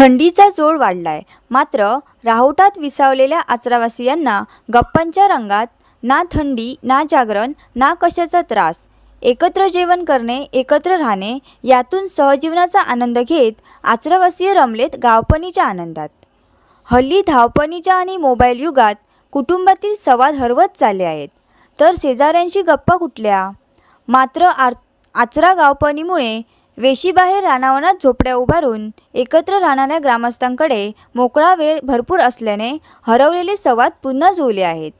थंडीचा जोर वाढलाय. मात्र राहुटात विसावलेल्या आचरावासियांना गप्पांच्या रंगात ना थंडी ना जागरण ना कशाचा त्रास. एकत्र जेवण करणे एकत्र राहणे यातून सहजीवनाचा आनंद घेत आचरावासीय रमलेत गावपणीच्या आनंदात. हल्ली धावपणीच्या आणि मोबाईल युगात कुटुंबातील संवाद हरवत चालले आहेत. तर शेजाऱ्यांशी गप्पा कुठल्या? मात्र आर आचरा गावपणीमुळे वेशीबाहेर रानावनात झोपड्या उभारून एकत्र राहणाऱ्या ग्रामस्थांकडे मोकळा वेळ भरपूर असल्याने हरवलेले संवाद पुन्हा जुळले आहेत.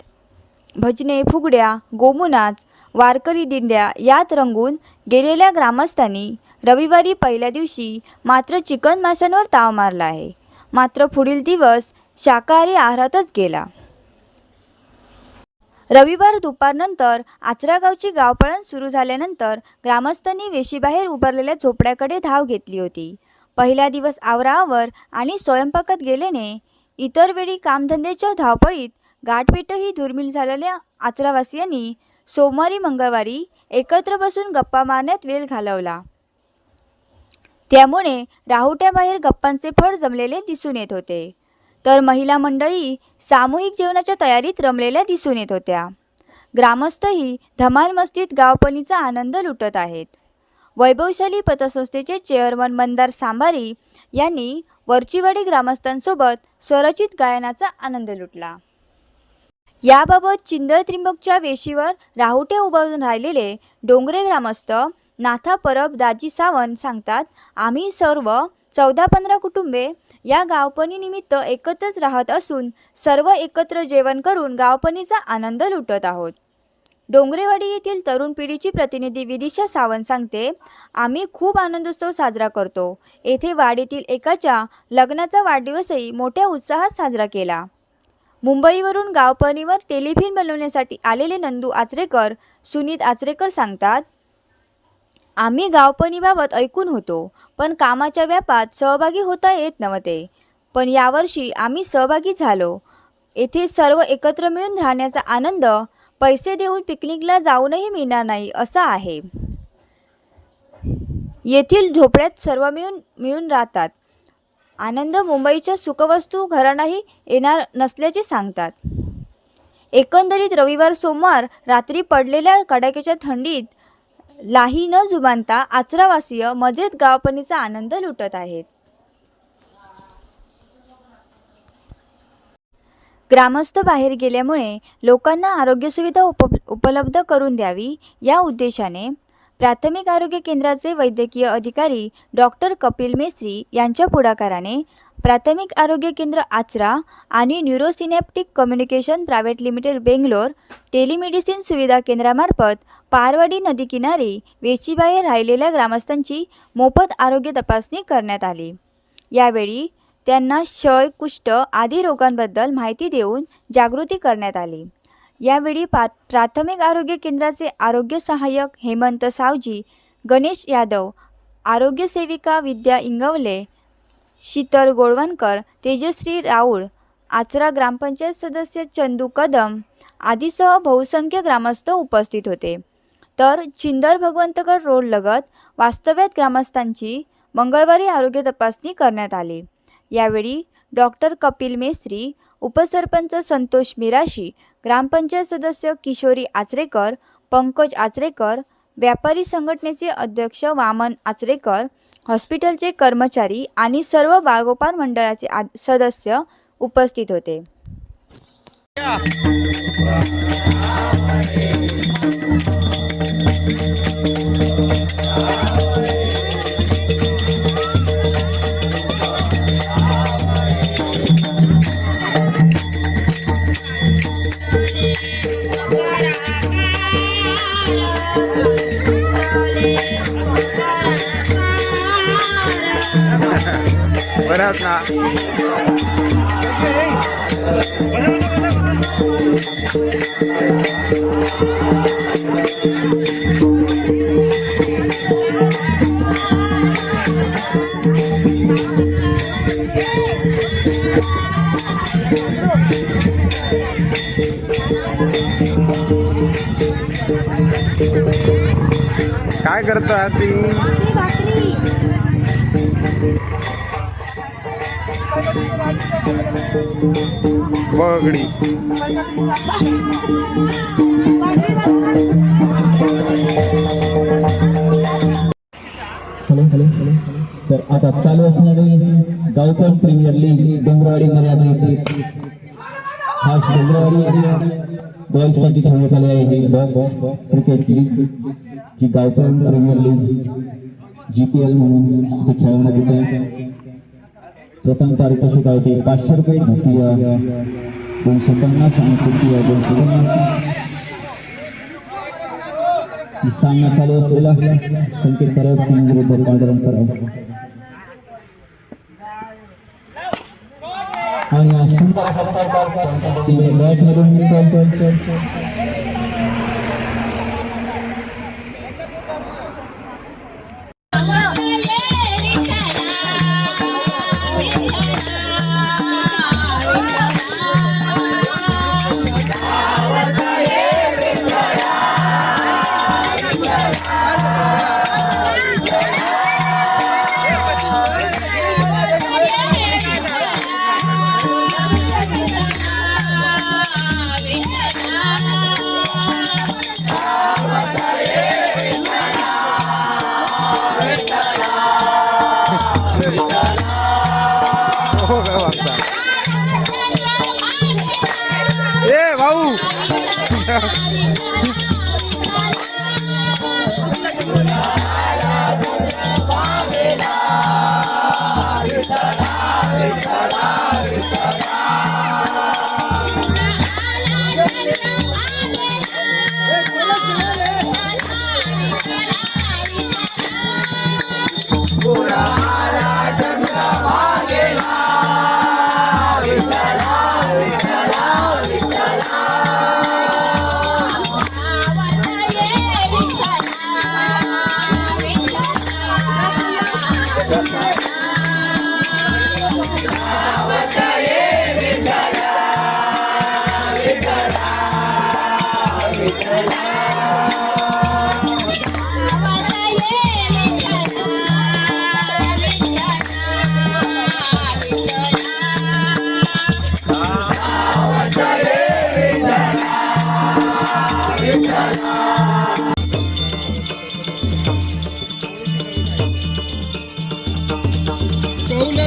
भजने फुगड्या गोमुनाच वारकरी दिंड्या यात रंगून गेलेल्या ग्रामस्थांनी रविवारी पहिल्या दिवशी मात्र चिकन माशांवर ताव मारला आहे. मात्र पुढील दिवस शाकाहारी आहारातच गेला. रविवार दुपारनंतर आचरागावची गावपळण सुरू झाल्यानंतर ग्रामस्थांनी वेशीबाहेर उभारलेल्या झोपड्याकडे धाव घेतली होती. पहिला दिवस आवराआवर आणि स्वयंपाकात गेल्याने इतर वेळी कामधंद्याच्या धावपळीत गाठपेटही दुर्मिळ झालेल्या आचरावासियांनी सोमवारी मंगळवारी एकत्र बसून गप्पा मारण्यात वेळ घालवला. त्यामुळे राहुट्याबाहेर गप्पांचे फळ जमलेले दिसून येत होते. तर महिला मंडळी सामूहिक जेवणाच्या तयारीत रमलेल्या दिसून येत होत्या. ग्रामस्थही धमाल मस्तीत गावपणीचा आनंद लुटत आहेत. वैभवशाली पतसंस्थेचे चेअरमन मंदार सांभारी यांनी वरचीवाडी ग्रामस्थांसोबत स्वरचित गायनाचा आनंद लुटला. याबाबत चिंदळ त्रिंबकच्या वेशीवर राहुटे उभारून राहिलेले डोंगरे ग्रामस्थ नाथा परब दाजी सावंत सांगतात आम्ही सर्व चौदा पंधरा कुटुंबे या गावपणीनिमित्त एकत्रच राहत असून सर्व एकत्र जेवण करून गावपणीचा आनंद लुटत आहोत. डोंगरेवाडी येथील तरुण पिढीची प्रतिनिधी विदिशा सावंत सांगते आम्ही खूप आनंदोत्सव साजरा करतो. येथे वाडीतील एकाच्या लग्नाचा वाढदिवसही मोठ्या उत्साहात साजरा केला. मुंबईवरून गावपणीवर टेलिफिन बनवण्यासाठी आलेले नंदू आचरेकर सुनीत आचरेकर सांगतात आम्ही गावपणीबाबत ऐकून होतो पण कामाच्या व्यापात सहभागी होता येत नव्हते. पण यावर्षी आम्ही सहभागी झालो. येथे सर्व एकत्र मिळून राहण्याचा आनंद पैसे देऊन पिकनिकला जाऊनही मिळणार नाही असा आहे. येथील झोपड्यात सर्व मिळून मिळून राहतात. आनंद मुंबईच्या सुखवस्तू घरांनाही येणार नसल्याचे सांगतात. एकंदरीत रविवार सोमवार रात्री पडलेल्या कडाक्याच्या थंडीत लाही न जुबानता आचरावासीय मजेत गावपणीचा आनंद लुटत आहेत. ग्रामस्थ बाहेर गेल्यामुळे लोकांना आरोग्यसुविधा उप उपलब्ध करून द्यावी या उद्देशाने प्राथमिक आरोग्य केंद्राचे वैद्यकीय अधिकारी डॉक्टर कपिल मेस्त्री यांच्या पुढाकाराने प्राथमिक आरोग्य केंद्र आचरा आणि neurosynaptic communication private limited Bangalore telemedicine सुविधा केंद्रामार्फत पारवाडी नदीकिनारी वेचीबाहेर राहिलेल्या ग्रामस्थांची मोफत आरोग्य तपासणी करण्यात आली. यावेळी त्यांना क्षय कुष्ठ आदी रोगांबद्दल माहिती देऊन जागृती करण्यात आली. यावेळी पा प्राथमिक आरोग्य केंद्राचे आरोग्य सहाय्यक हेमंत सावजी गणेश यादव आरोग्य सेविका विद्या इंगवले शीतल गोळवणकर तेजश्री राऊळ आचरा ग्रामपंचायत सदस्य चंदू कदम आदीसह बहुसंख्य ग्रामस्थ उपस्थित होते. तर चिंदर भगवंतगड रोड लगत वास्तव्यात ग्रामस्थांची मंगळवारी आरोग्य तपासणी करण्यात आली. यावेळी डॉक्टर कपिल मेस्त्री उपसरपंच संतोष मिराशी ग्रामपंचायत सदस्य किशोरी आचरेकर पंकज आचरेकर व्यापारी संघटनेचे अध्यक्ष वामन आचरेकर हॉस्पिटलचे कर्मचारी आणि सर्व बाळगोपाल मंडळाचे आ सदस्य उपस्थित होते. बरं ना काय करतो आधी बगडी हॅलो हॅलो तर आता चालू असणारी गावकन प्रीमियर लीग डोंगरवाडी मर्यादा येथे खास डोंगरवाडी साठी ठेवण्यात आले आहे क्रिकेट लीग जी गावकन premier league G P L म्हणून ते खेळवण्यात येते. प्रथम पारितोषिक आहे ते पाचशे रुपये द्वितीय दोनशे पन्नास आणि तृतीय दोनशे पन्नास सामना चालू असलेला संकेत परब टीम विरुद्ध पांडुरंग परब आणि सुंदर असा चौकार टीम बॅट मधून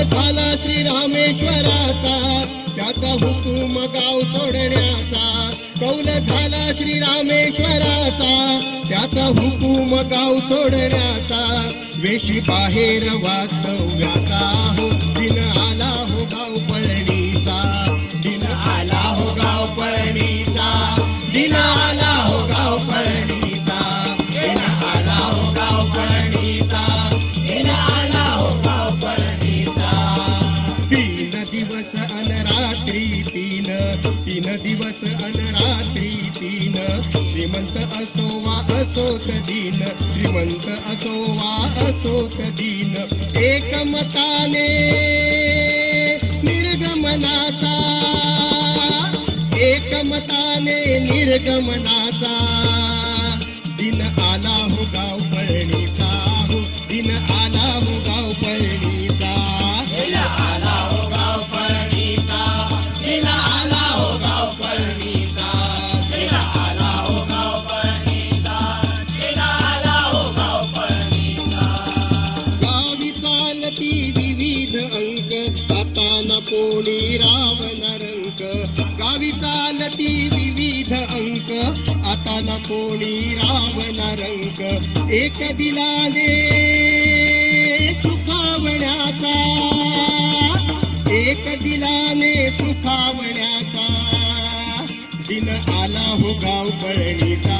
झाला श्रीरामेश्वराचा? त्याचा हुकूम गाव सोडण्याचा. श्री रामेश्वराचा त्याचा हुकूम गाव सोडण्याचा वेशी बाहेर वास्तव्याचा. हो एक दिला दे सुखावण्याचा. एक दिलाने सुखावण्याचा. दिन आला हो गाव पळणीचा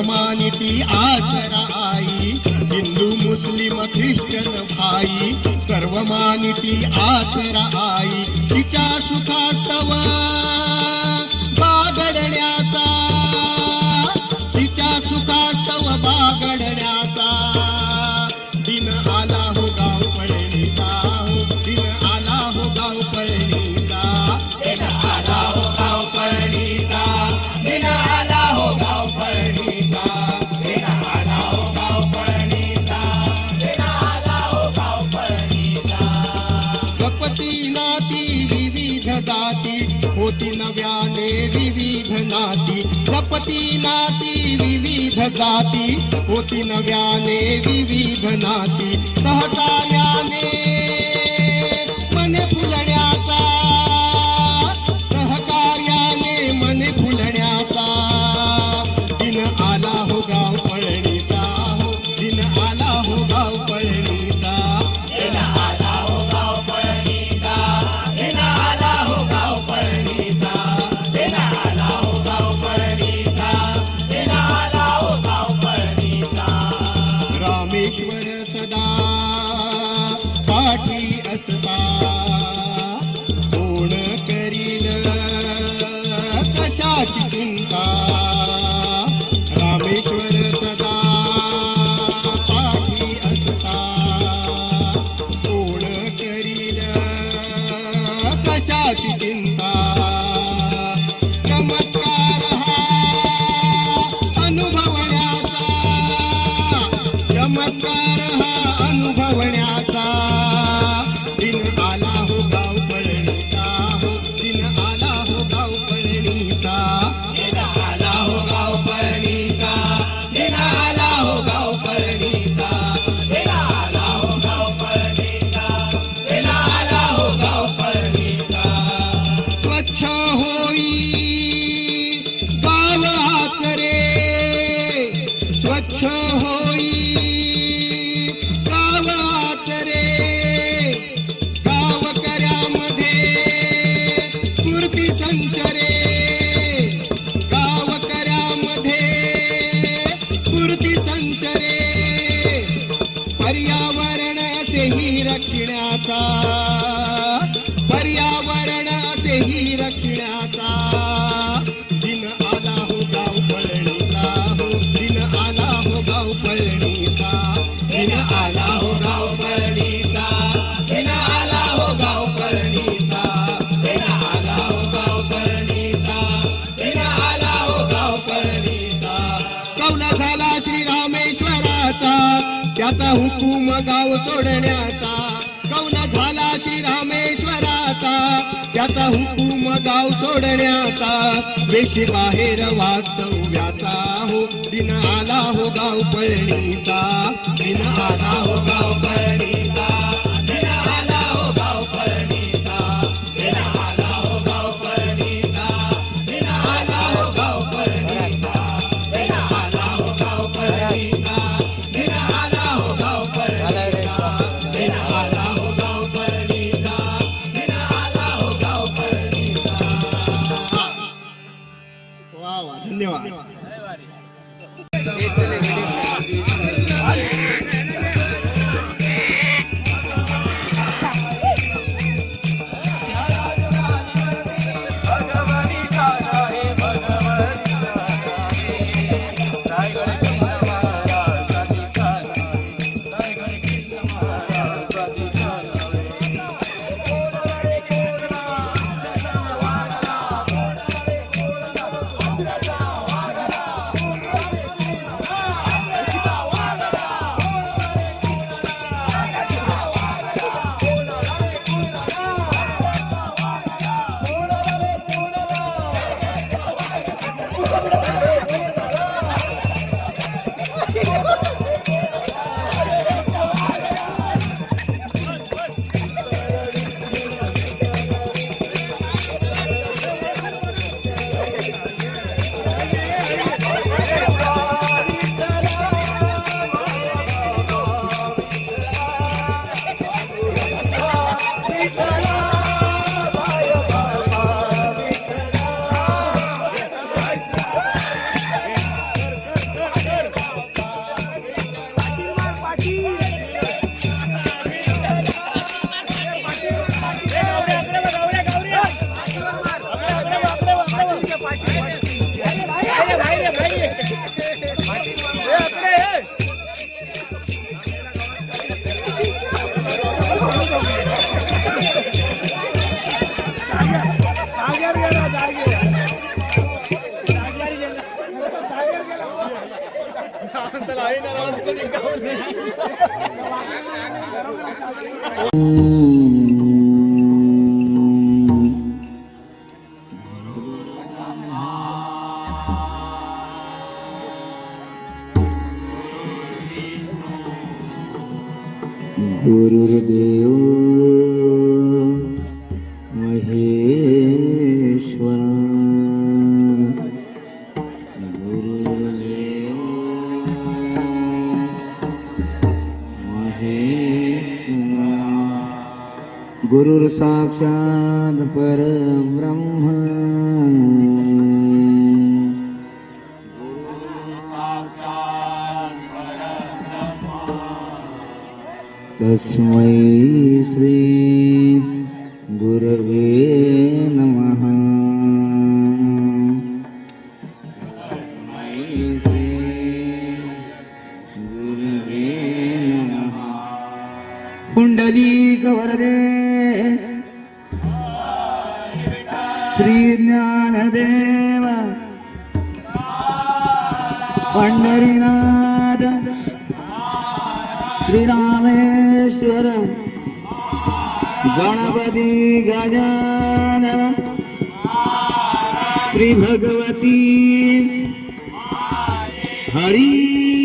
समानती आचरा आई। हिंदू मुस्लिम ख्रिश्चन भाई सर्वमानती आचरा आई। तिच्या सुखास्तवा होती नाती विविध जाती. होती नव्याने विविध नाती. सहकार्याने ईश्वर सदा पाठी सोडण्याचा कवना झाला श्री रामेश्वराचा त्याचा हुकुम गाव सोडण्याचा वेशी बाहेर वास्तव्याचा हो दिन आला हो गाव पळणीचा दिन आला हो गाव पळणीचा. Jesus. तस्मै श्री गुरवे नमः। तस्मै श्री गुरवे नमः। पुंडलीक वरदे श्री ज्ञानदेव। पंढरीनाथ। श्रीरामेश्वर गणपती गजानन। श्री भगवती। हरी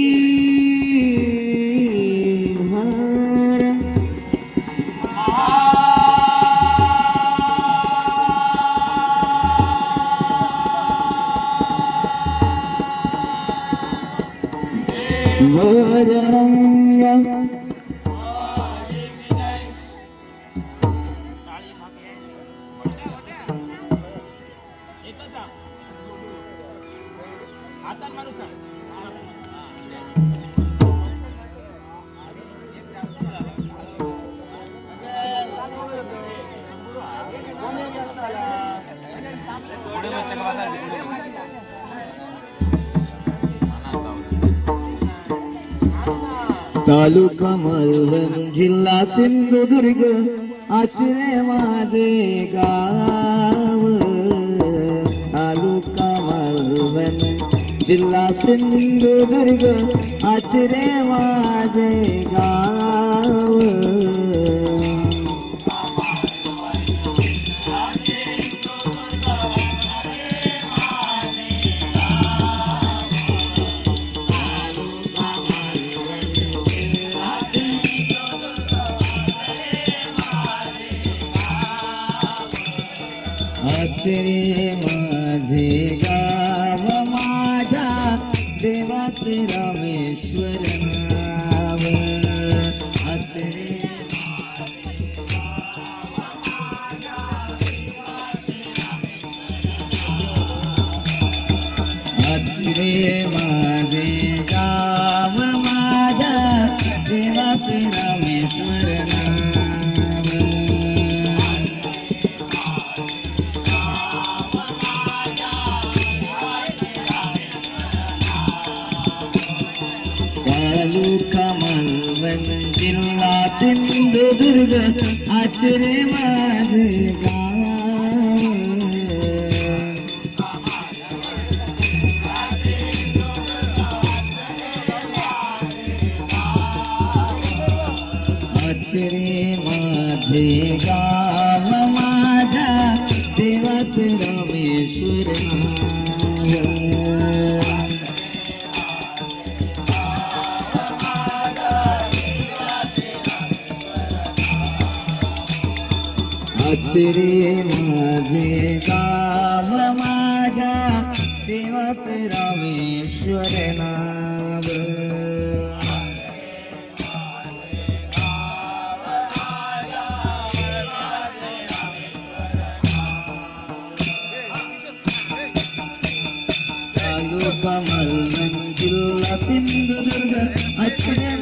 तालुका मालवण जिल्हा सिंधुदुर्ग आचरे माझे गाव तालुका मालवण जिल्हा सिंधुदुर्ग आचरे माझे गाव. आचरे माझे आचरे माझे गाव माझ्या देवत रामेश्वर नाव तालुका मालवण जिल्हा सिंधुदुर्ग आचरे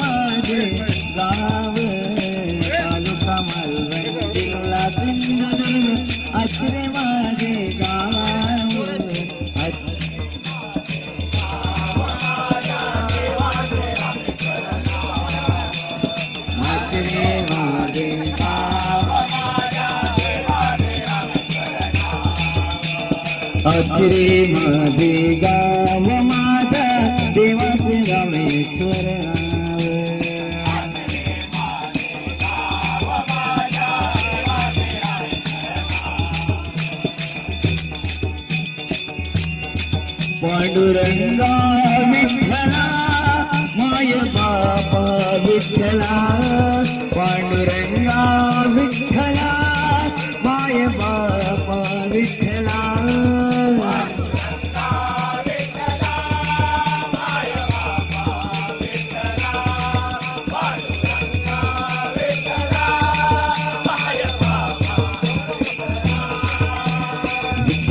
आचरे दे गाव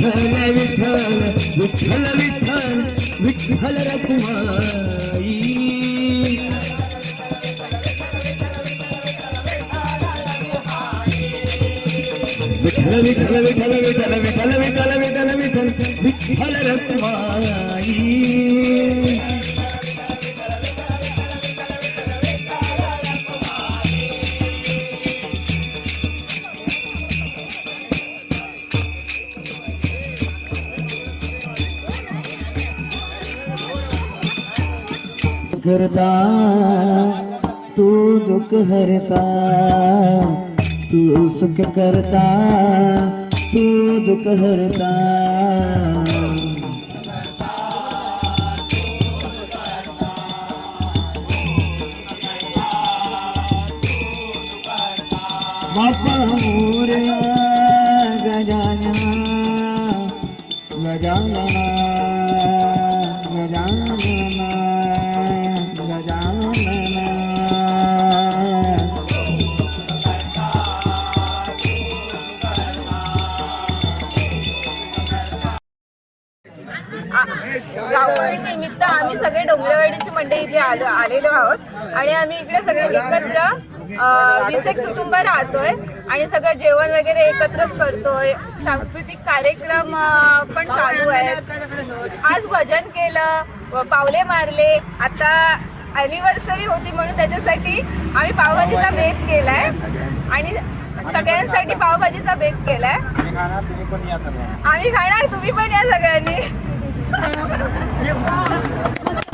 ವಿಠಲ ವಿಠಲ ವಿಠಲ ವಿಠಲ ವಿಠಲರ ಕುಮಾರಿ ವಿಠಲ ವಿಠಲ ವಿಠಲ ವಿಠಲ ವಿಠಲ ವಿಠಲ ವಿಠಲ ವಿಠಲರ ಕುಮಾರಿ करता तू दुख हरता तू सुख करता तू दुख हरता. आणि आम्ही इकडे सगळे एकत्र वीस एक कुटुंब राहतोय आणि सगळं जेवण वगैरे एकत्रच करतोय. सांस्कृतिक कार्यक्रम पण चालू आहेत. आज भजन केलं पावले मारले. आता अॅनिव्हर्सरी होती म्हणून त्याच्यासाठी आम्ही पावभाजीचा बेत केलाय. आणि सगळ्यांसाठी पावभाजीचा बेत केलाय. आम्ही खाणार तुम्ही पण या सगळ्यांनी.